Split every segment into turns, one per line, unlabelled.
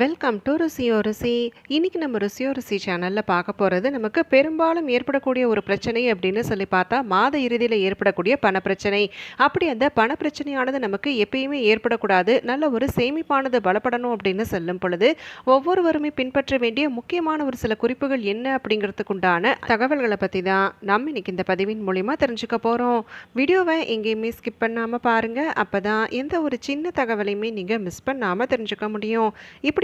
Welcome to ருசியோ ருசி இன்னைக்கு நம்ம ருசியோ ருசி சேனலில் பார்க்க போகிறது நமக்கு பெரும்பாலும் ஏற்படக்கூடிய ஒரு பிரச்சனை அப்படின்னு சொல்லி பார்த்தா மாத இறுதியில் ஏற்படக்கூடிய பணப்பிரச்சனை. அப்படி அந்த பணப்பிரச்சனையானது நமக்கு எப்பயுமே ஏற்படக்கூடாது. நல்ல ஒரு சேமிப்பானது பலப்படணும் அப்படின்னு சொல்லும் பொழுது ஒவ்வொருவருமே பின்பற்ற வேண்டிய முக்கியமான ஒரு சில குறிப்புகள் என்ன அப்படிங்கிறதுக்குண்டான தகவல்களை பற்றி தான் நம்ம இன்னைக்கு இந்த பதிவின் மூலிமா தெரிஞ்சுக்க போகிறோம் வீடியோவை எங்கேயுமே ஸ்கிப் பண்ணாமல் பாருங்கள் அப்போ தான் எந்த ஒரு சின்ன தகவலையுமே நீங்கள் மிஸ் பண்ணாமல் தெரிஞ்சுக்க முடியும். இப்படி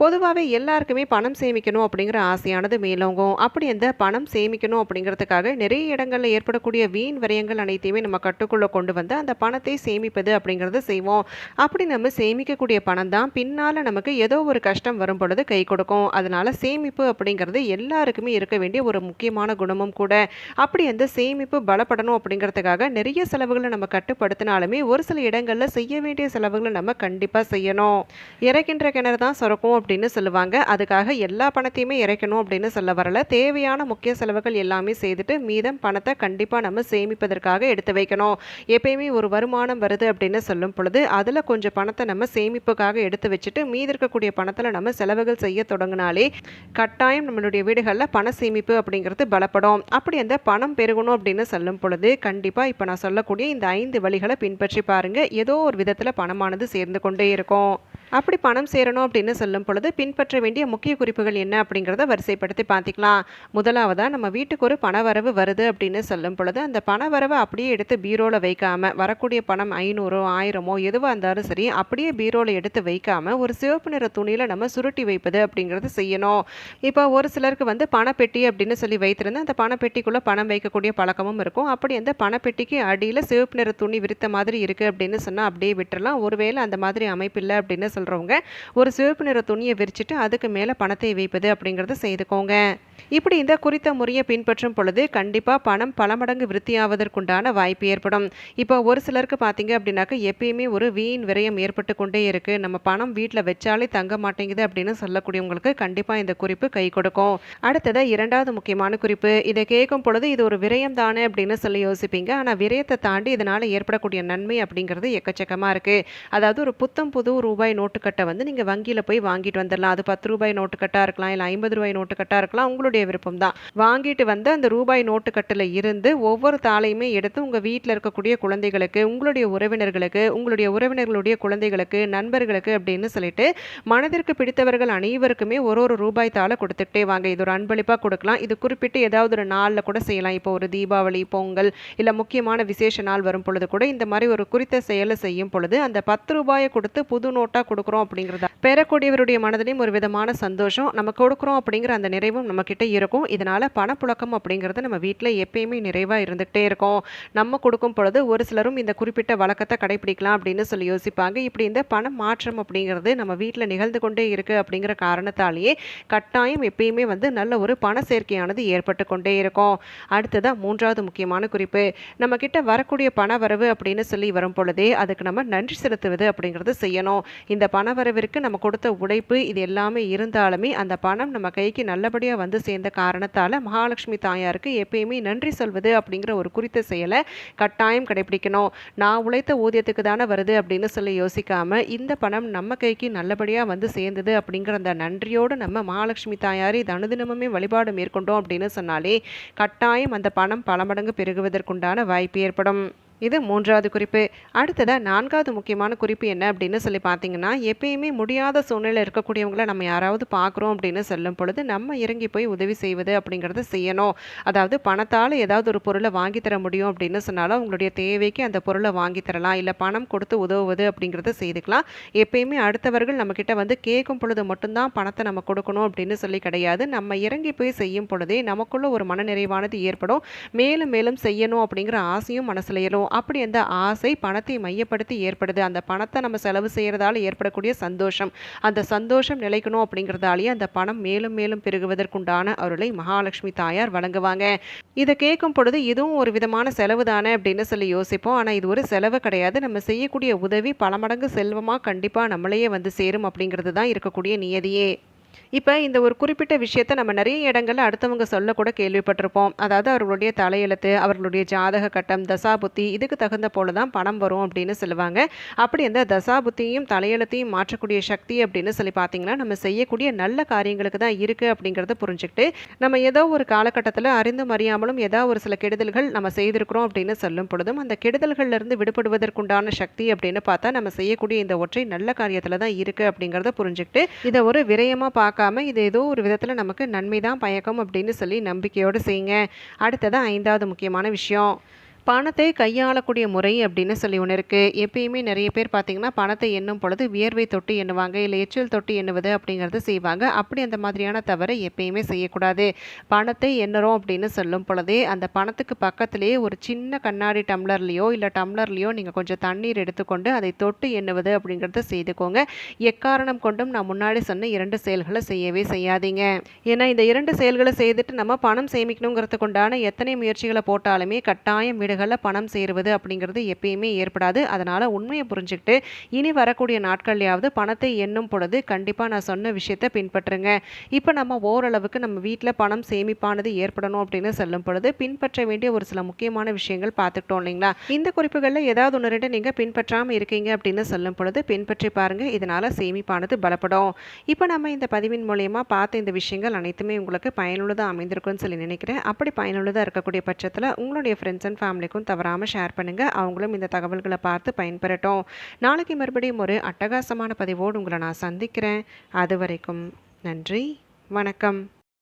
பொதுவாகவே எல்லாருக்குமே பணம் சேமிக்கணும் அப்படிங்கிற ஆசையானது மேலோங்கும். அப்படி அந்த பணம் சேமிக்கணும் அப்படிங்கிறதுக்காக நிறைய இடங்களில் ஏற்படக்கூடிய வீண் விரயங்கள் அனைத்தையுமே நம்ம கட்டுக்குள்ளே கொண்டு வந்து அந்த பணத்தை சேமிப்பது அப்படிங்கிறத செய்வோம். அப்படி நம்ம சேமிக்கக்கூடிய பணம் தான் பின்னால் நமக்கு ஏதோ ஒரு கஷ்டம் வரும் பொழுது கை கொடுக்கும். அதனால் சேமிப்பு அப்படிங்கிறது எல்லாருக்குமே இருக்க வேண்டிய ஒரு முக்கியமான குணமும் கூட. அப்படி அந்த சேமிப்பு பலப்படணும் அப்படிங்கிறதுக்காக நிறைய செலவுகளை நம்ம கட்டுப்படுத்தினாலுமே ஒரு சில இடங்களில் செய்ய வேண்டிய செலவுகளை நம்ம கண்டிப்பாக செய்யணும். இறக்கின்ற கிணறு தான் சுரக்கும் அப்படின்னு சொல்லுவாங்க. அதுக்காக எல்லா பணத்தையுமே இறைக்கணும் அப்படின்னு சொல்ல வரல. தேவையான முக்கிய செலவுகள் எல்லாமே செய்துட்டு மீதம் பணத்தை கண்டிப்பாக நம்ம சேமிப்பதற்காக எடுத்து வைக்கணும். எப்பயுமே ஒரு வருமானம் வருது அப்படின்னு சொல்லும் பொழுது அதில் கொஞ்சம் பணத்தை நம்ம சேமிப்புக்காக எடுத்து வச்சுட்டு மீதி இருக்கக்கூடிய பணத்தில் நம்ம செலவுகள் செய்ய தொடங்கினாலே கட்டாயம் நம்மளுடைய வீடுகளில் பண சேமிப்பு அப்படிங்கிறது பலப்படும். அப்படி அந்த பணம் பெருகணும் அப்படின்னு சொல்லும் பொழுது கண்டிப்பாக இப்போ நான் சொல்லக்கூடிய இந்த ஐந்து வழிகளை பின்பற்றி பாருங்க. ஏதோ ஒரு விதத்தில் பணமானது சேர்ந்து கொண்டே இருக்கும். அப்படி பணம் சேரணும் அப்படின்னு சொல்லும் பொழுது பின்பற்ற வேண்டிய முக்கிய குறிப்புகள் என்ன அப்படிங்கிறத வரிசைப்படுத்தி பார்த்துக்கலாம். முதலாவதாக நம்ம வீட்டுக்கு ஒரு பண வரவு வருது அப்படின்னு சொல்லும் பொழுது அந்த பண வரவை அப்படியே எடுத்து பீரோவில் வைக்காம வரக்கூடிய பணம் ஐநூறோ ஆயிரமோ எதுவாக இருந்தாலும் சரி அப்படியே பீரோவில் எடுத்து வைக்காம ஒரு சிவப்பு நிற துணியில் நம்ம சுருட்டி வைப்பது அப்படிங்கிறது செய்யணும். இப்போ ஒரு சிலருக்கு வந்து பணப்பெட்டி அப்படின்னு சொல்லி வைத்திருந்தா அந்த பணப்பெட்டிக்குள்ளே பணம் வைக்கக்கூடிய பழக்கமும் இருக்கும். அப்படி அந்த பணப்பெட்டிக்கு அடியில் சிவப்பு நிற துணி விரித்த மாதிரி இருக்குது அப்படின்னு சொன்னால் அப்படியே விட்டுறலாம். ஒருவேளை அந்த மாதிரி அமைப்பு இல்லை அப்படின்னு சொல்கிறவங்க ஒரு சிவப்பு நிற துணியை விரிச்சிட்டு அதுக்கு மேலே பணத்தை வைப்பது அப்படிங்கிறத செய்துக்கோங்க. இப்படி இந்த குறித்த முறையை பின்பற்றும் பொழுது கண்டிப்பாக பணம் பல மடங்கு விருத்தியாவதற்குண்டான வாய்ப்பு ஏற்படும். இப்போ ஒரு சிலருக்கு பார்த்தீங்க அப்படின்னாக்க எப்பயுமே ஒரு வீண் விரயம் ஏற்பட்டு கொண்டே இருக்குது நம்ம பணம் வீட்டில் வச்சாலே தங்க மாட்டேங்குது அப்படின்னு சொல்லக்கூடியவங்களுக்கு கண்டிப்பாக இந்த குறிப்பு கை கொடுக்கும். அடுத்ததாக இரண்டாவது முக்கியமான குறிப்பு இதை கேட்கும் பொழுது இது ஒரு விரயம் தானே அப்படின்னு சொல்லி யோசிப்பீங்க. ஆனால் விரயத்தை தாண்டி இதனால் ஏற்படக்கூடிய நன்மை அப்படிங்கிறது எக்கச்சக்கமாக இருக்குது அதாவது ஒரு புத்தம் புது ரூபாய் நோட்டுக்கட்டை வந்து நீங்கள் வங்கியில் போய் வாங்கிட்டு வந்துடலாம் அது பத்து ரூபாய் நோட்டுக்கட்டாக இருக்கலாம் இல்லை ஐம்பது ரூபாய் நோட்டுக்கட்டாக இருக்கலாம். உங்களுடைய விருப்பம் தான். வாங்கிட்டு வந்து அந்த ரூபாய் நோட்டுக்கட்டில் இருந்து ஒவ்வொரு தாளையுமே எடுத்து உங்கள் வீட்டில் இருக்கக்கூடிய குழந்தைகளுக்கு உங்களுடைய உறவினர்களுக்கு உங்களுடைய உறவினர்களுடைய குழந்தைகளுக்கு நண்பர்களுக்கு அப்படின்னு சொல்லிட்டு மனதிற்கு பிடித்தவர்கள் அனைவருக்குமே ஒரு ஒரு ரூபாய் தாளை கொடுத்துட்டே வாங்க. இது ஒரு அன்பளிப்பாக கொடுக்கலாம். இது குறிப்பிட்டு ஏதாவது ஒரு நாளில் கூட செய்யலாம். இப்போ ஒரு தீபாவளி பொங்கல் இல்லை முக்கியமான விசேஷ நாள் வரும் பொழுது கூட இந்த மாதிரி ஒரு குறித்த செயலை செய்யும் பொழுது அந்த பத்து ரூபாயை கொடுத்து புது நோட்டாக கொடுக்குறோம் அப்படிங்கிறத பெறக்கூடியவருடைய மனதிலையும் ஒரு விதமான சந்தோஷம் நம்ம கொடுக்குறோம் அப்படிங்கிற அந்த நிறைவும் நம்மக்கிட்ட இருக்கும். இதனால் பணப்புழக்கம் அப்படிங்கிறது நம்ம வீட்டில் எப்பயுமே நிறைவாக இருந்துகிட்டே இருக்கும். நம்ம கொடுக்கும் பொழுது ஒரு சிலரும் இந்த குறிப்பிட்ட வழக்கத்தை கடைபிடிக்கலாம் அப்படின்னு சொல்லி யோசிப்பாங்க. இப்படி இந்த பண மாற்றம் அப்படிங்கிறது நம்ம வீட்டில் நிகழ்ந்து கொண்டே இருக்குது அப்படிங்கிற காரணத்தாலேயே கட்டாயம் எப்பயுமே வந்து நல்ல ஒரு பண சேர்க்கையானது ஏற்பட்டு கொண்டே இருக்கும். அடுத்ததாக மூன்றாவது முக்கியமான குறிப்பு. நம்ம கிட்ட வரக்கூடிய பண வரவு அப்படின்னு சொல்லி வரும் பொழுதே அதுக்கு நம்ம நன்றி செலுத்துவது அப்படிங்கிறது செய்யணும். இந்த பண வரவிற்கு நம்ம கொடுத்த உழைப்பு இது எல்லாமே இருந்தாலுமே அந்த பணம் நம்ம கைக்கு நல்லபடியாக வந்து சேர்ந்த காரணத்தால் மகாலட்சுமி தாயாருக்கு எப்பயுமே நன்றி சொல்வது அப்படிங்கிற ஒரு குறித்த செயலை கட்டாயம் கடைபிடிக்கணும். நான் உழைத்த ஊதியத்துக்கு தானே வருது அப்படின்னு சொல்லி யோசிக்காம இந்த பணம் நம்ம கைக்கு நல்லபடியாக வந்து சேர்ந்தது அப்படிங்கிற அந்த நன்றியோடு நம்ம மகாலட்சுமி தாயாரை தனுதினமுமே வழிபாடு மேற்கொண்டோம் அப்படின்னு சொன்னாலே கட்டாயம் அந்த பணம் பல மடங்கு பெருகுவதற்குண்டான வாய்ப்பு ஏற்படும். இது மூன்றாவது குறிப்பு. அடுத்ததாக நான்காவது முக்கியமான குறிப்பு என்ன அப்படின்னு சொல்லி பார்த்தீங்கன்னா எப்பயுமே முடியாத சூழ்நிலை இருக்கக்கூடியவங்கள நம்ம யாராவது பார்க்குறோம் அப்படின்னு சொல்லும் பொழுது நம்ம இறங்கி போய் உதவி செய்வது அப்படிங்கிறத செய்யணும். அதாவது பணத்தால் ஏதாவது ஒரு பொருளை வாங்கி தர முடியும் அப்படின்னு சொன்னாலும் உங்களுடைய தேவைக்கு அந்த பொருளை வாங்கி தரலாம். இல்லை பணம் கொடுத்து உதவுவது அப்படிங்கிறத செய்துக்கலாம். எப்பயுமே அடுத்தவர்கள் நம்மக்கிட்ட வந்து கேட்கும் பொழுது மட்டும்தான் பணத்தை நம்ம கொடுக்கணும் அப்படின்னு சொல்லி கிடையாது. நம்ம இறங்கி போய் செய்யும் பொழுதே நமக்குள்ள ஒரு மனநிறைவானது ஏற்படும். மேலும் மேலும் செய்யணும் அப்படிங்கிற ஆசையும் மனசுல ஏறும் இருக்கும் அப்படி அந்த ஆசை பணத்தை மையப்படுத்தி ஏற்படுது. அந்த பணத்தை நம்ம செலவு செய்கிறதால ஏற்படக்கூடிய சந்தோஷம். அந்த சந்தோஷம் நிலைக்கணும் அப்படிங்கிறதாலேயே அந்த பணம் மேலும் மேலும் பெருகுவதற்குண்டான அருளை மகாலட்சுமி தாயார் வழங்குவாங்க. இதை கேட்கும் பொழுது இதுவும் ஒரு விதமான செலவு தானே அப்படின்னு சொல்லி யோசிப்போம். ஆனால் இது ஒரு செலவு கிடையாது. நம்ம செய்யக்கூடிய உதவி பல மடங்கு செல்வமாக கண்டிப்பாக நம்மளையே வந்து சேரும் அப்படிங்கிறது தான் இருக்கக்கூடிய நியதியே. இப்போ இந்த ஒரு குறிப்பிட்ட விஷயத்த நம்ம நிறைய இடங்கள்ல அடுத்தவங்க சொல்லக்கூட கேள்விப்பட்டிருப்போம். அதாவது அவர்களுடைய தலையெழுத்து அவர்களுடைய ஜாதக கட்டம் தசாபுத்தி இதுக்கு தகுந்த போல தான் பணம் வரும் அப்படின்னு சொல்லுவாங்க. அப்படி அந்த தசாபுத்தியும் தலையெழுத்தையும் மாற்றக்கூடிய சக்தி அப்படின்னு சொல்லி பார்த்தீங்கன்னா நம்ம செய்யக்கூடிய நல்ல காரியங்களுக்கு தான் இருக்குது அப்படிங்கிறத புரிஞ்சுக்கிட்டு நம்ம ஏதோ ஒரு காலகட்டத்தில் அறிந்தும் அறியாமலும் ஏதாவது ஒரு சில கெடுதல்கள் நம்ம செய்திருக்கிறோம் அப்படின்னு சொல்லும் பொழுதும் அந்த கெடுதல்கள்லேருந்து விடுபடுவதற்குண்டான சக்தி அப்படின்னு பார்த்தா நம்ம செய்யக்கூடிய இந்த ஒற்றை நல்ல காரியத்தில் தான் இருக்குது அப்படிங்கிறத புரிஞ்சுக்கிட்டு இதை ஒரு விரயமாக பார்க்காம இது ஏதோ ஒரு விதத்தில் நமக்கு நன்மை தான் பயக்கும் அப்படின்னு சொல்லி நம்பிக்கையோடு செய்யுங்க. அடுத்தது ஐந்தாவது முக்கியமான விஷயம். பணத்தை கையாளக்கூடிய முறை அப்படின்னு சொல்லி ஒன்று இருக்குது எப்பயுமே நிறைய பேர் பார்த்திங்கன்னா பணத்தை எண்ணும் பொழுது வியர்வை தொட்டு எண்ணுவாங்க இல்லை எச்சில் தொட்டு எண்ணுவது அப்படிங்கிறது செய்வாங்க. அப்படி அந்த மாதிரியான தவறை எப்பயுமே செய்யக்கூடாது. பணத்தை எண்ணுறோம் அப்படின்னு சொல்லும் பொழுதே அந்த பணத்துக்கு பக்கத்துலேயே ஒரு சின்ன கண்ணாடி டம்ளர்லேயோ இல்லை டம்ளர்லேயோ நீங்கள் கொஞ்சம் தண்ணீர் எடுத்துக்கொண்டு அதை தொட்டு எண்ணுவது அப்படிங்கிறத செய்துக்கோங்க. எக்காரணம் கொண்டும் நான் முன்னாடி சொன்ன இரண்டு செயல்களை செய்யவே செய்யாதீங்க. ஏன்னா இந்த இரண்டு செயல்களை செய்துட்டு நம்ம பணம் சேமிக்கணுங்கிறதுக்கு உண்டான எத்தனை முயற்சிகளை போட்டாலுமே கட்டாயம் ஆண்டுகளில் பணம் சேருவது அப்படிங்கிறது எப்பயுமே ஏற்படாது. அதனால் உண்மையை புரிஞ்சுக்கிட்டு இனி வரக்கூடிய நாட்கள்லையாவது பணத்தை எண்ணும் பொழுது கண்டிப்பாக நான் சொன்ன விஷயத்தை பின்பற்றுங்க. இப்போ நம்ம ஓரளவுக்கு நம்ம வீட்டில் பணம் சேமிப்பானது ஏற்படணும் அப்படின்னு சொல்லும் பொழுது பின்பற்ற வேண்டிய ஒரு சில முக்கியமான விஷயங்கள் பார்த்துக்கிட்டோம் இல்லைங்களா? இந்த குறிப்புகளில் ஏதாவது ஒன்று ரெண்டு நீங்கள் பின்பற்றாமல் இருக்கீங்க அப்படின்னு சொல்லும் பொழுது பின்பற்றி பாருங்கள் இதனால் சேமிப்பானது பலப்படும். இப்போ நம்ம இந்த பதிவின் மூலயமா பார்த்த இந்த விஷயங்கள் அனைத்துமே உங்களுக்கு பயனுள்ளதாக அமைந்திருக்கும்னு சொல்லி நினைக்கிறேன். அப்படி பயனுள்ளதாக இருக்கக்கூடிய பட்சத்தில் உங்களுடைய ஃப்ரெண்ட்ஸ் அண்ட் ஃபேமிலி ஃபேமிலிக்கும் தவறாமல் ஷேர் பண்ணுங்கள் அவங்களும் இந்த தகவல்களை பார்த்து பயன்பெறட்டும். நாளைக்கு மறுபடியும் ஒரு அட்டகாசமான பதிவோடு உங்களை நான் சந்திக்கிறேன். அது வரைக்கும் நன்றி வணக்கம்.